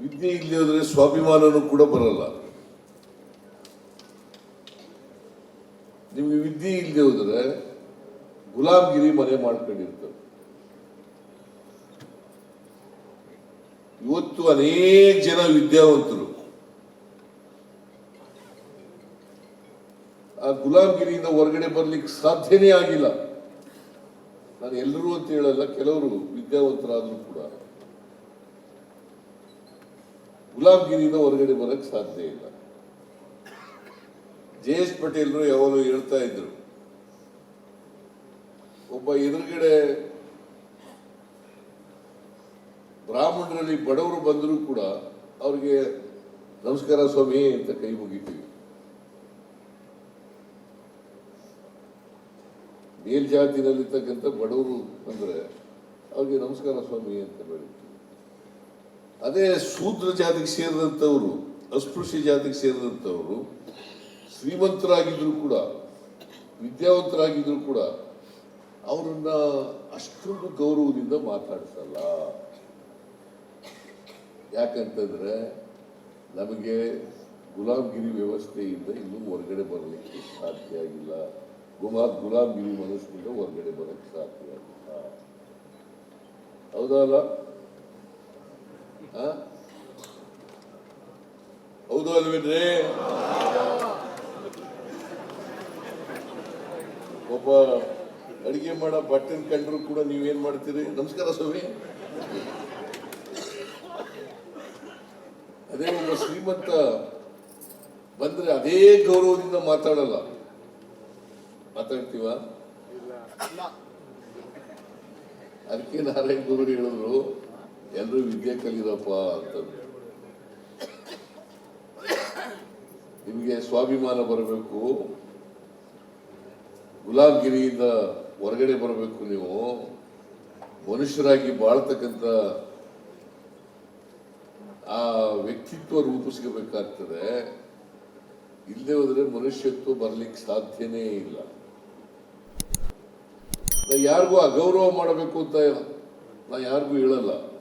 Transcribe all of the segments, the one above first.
ವಿದ್ಯೆ ಇಲ್ಲದೆ ಹೋದ್ರೆ ಸ್ವಾಭಿಮಾನನೂ ಕೂಡ ಬರಲ್ಲ. ನಿಮಗೆ ವಿದ್ಯೆ ಇಲ್ಲದೆ ಹೋದ್ರೆ ಗುಲಾಮ್ಗಿರಿ ಮನೆ ಮಾಡ್ಕೊಂಡಿರ್ತಾರೆ. ಇವತ್ತು ಅನೇಕ ಜನ ವಿದ್ಯಾವಂತರು. ಆ ಗುಲಾಮ್ಗಿರಿಯಿಂದ ಹೊರಗಡೆ ಬರ್ಲಿಕ್ಕೆ ಸಾಧ್ಯನೇ ಆಗಿಲ್ಲ. ನಾನು ಎಲ್ಲರೂ ಅಂತ ಹೇಳಲ್ಲ, ಕೆಲವರು ವಿದ್ಯಾವಂತರಾದರೂ ಕೂಡ. ಗುಲಾಮ್ಗಿರಿಯಿಂದ ಹೊರಗಡೆ ಬರಕ್ ಸಾಧ್ಯ ಇಲ್ಲ. ಜೆ ಎಸ್ ಪಟೇಲ್ರು ಯಾವಾಗಲೂ ಹೇಳ್ತಾ ಇದ್ರು, ಒಬ್ಬ ಎದುರುಗಡೆ ಬ್ರಾಹ್ಮಣರಲ್ಲಿ ಬಡವರು ಬಂದರೂ ಕೂಡ ಅವ್ರಿಗೆ ನಮಸ್ಕಾರ ಸ್ವಾಮಿ ಅಂತ ಕೈ ಮುಗಿತೀವಿ. ಮೇಲ್ಜಾತಿನಲ್ಲಿರ್ತಕ್ಕಂಥ ಬಡವರು ಅಂದ್ರೆ ಅವ್ರಿಗೆ ನಮಸ್ಕಾರ ಸ್ವಾಮಿ ಅಂತ ಬೆಳಿತೀವಿ. ಅದೇ ಶೂದ್ರ ಜಾತಿಗೆ ಸೇರಿದಂಥವರು, ಅಸ್ಪೃಶ್ಯ ಜಾತಿಗೆ ಸೇರಿದಂಥವರು ಶ್ರೀಮಂತರಾಗಿದ್ದರೂ ಕೂಡ ವಿದ್ಯಾವಂತರಾಗಿದ್ದರೂ ಕೂಡ ಅವರನ್ನ ಅಷ್ಟೊಂದು ಗೌರವದಿಂದ ಮಾತಾಡಿಸಲ್ಲ. ಯಾಕಂತಂದರೆ ನಮಗೆ ಗುಲಾಮ್ಗಿರಿ ವ್ಯವಸ್ಥೆಯಿಂದ ಇನ್ನೂ ಹೊರಗಡೆ ಬರಲಿಕ್ಕೆ ಸಾಧ್ಯ ಆಗಿಲ್ಲ. ಗುಲಾಬ್ ಗುಲಾಮ್ಗಿರಿ ಮನಸ್ಸಿನಿಂದ ಹೊರಗಡೆ ಬರಲಿಕ್ಕೆ ಸಾಧ್ಯ ಆಗಿಲ್ಲ. ಹೌದಾ ಅಲ್ಲ? ಆ? ಹೌದು ಅಲ್ವೇನ್ರಿ ಒಬ್ಬ ಅಡಿಗೆ ಮಾಡೋ ಬಟ್ಟೆನ್ ಕಂಡ್ರು ಕೂಡ ನೀವೇನ್ ಮಾಡ್ತೀರಿ? ನಮಸ್ಕಾರ ಸ್ವಾಮಿ. ಅದೇ ಒಬ್ಬ ಶ್ರೀಮಂತ ಬಂದ್ರೆ ಅದೇ ಗೌರವದಿಂದ ಮಾತಾಡಲ್ಲ. ಮಾತಾಡ್ತೀವ? ಅದಕ್ಕೆ ನಾರಾಯಣ ಗುರು ಹೇಳಿದ್ರು. ಎಲ್ಲರೂ ವಿದ್ಯೆ ಕಲಿರಪ್ಪ ಅಂತಂದು ನಿಮಗೆ ಸ್ವಾಭಿಮಾನ ಬರಬೇಕು. ಗುಲಾಬ್ಗಿರಿಯಿಂದ ಹೊರಗಡೆ ಬರಬೇಕು ನೀವು. ಮನುಷ್ಯರಾಗಿ ಬಾಳ್ತಕ್ಕಂಥ ಆ ವ್ಯಕ್ತಿತ್ವ ರೂಪಿಸ್ಕೋಬೇಕಾಗ್ತದೆ. ಇಲ್ಲದೆ ಹೋದರೆ ಮನುಷ್ಯತ್ವ ಬರ್ಲಿಕ್ಕೆ ಸಾಧ್ಯನೇ ಇಲ್ಲ. ಯಾರಿಗೂ ಅಗೌರವ ಮಾಡಬೇಕು ಅಂತ ನಾ ಯಾರಿಗೂ ಹೇಳಲ್ಲ.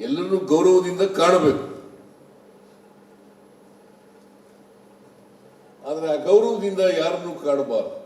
ಎಲ್ಲರನ್ನೂ ಗೌರವದಿಂದ ಕಾಣಬೇಕು. ಆದ್ರೆ ಗೌರವದಿಂದ ಯಾರನ್ನೂ ಕಾಣಬಾರ್ದು.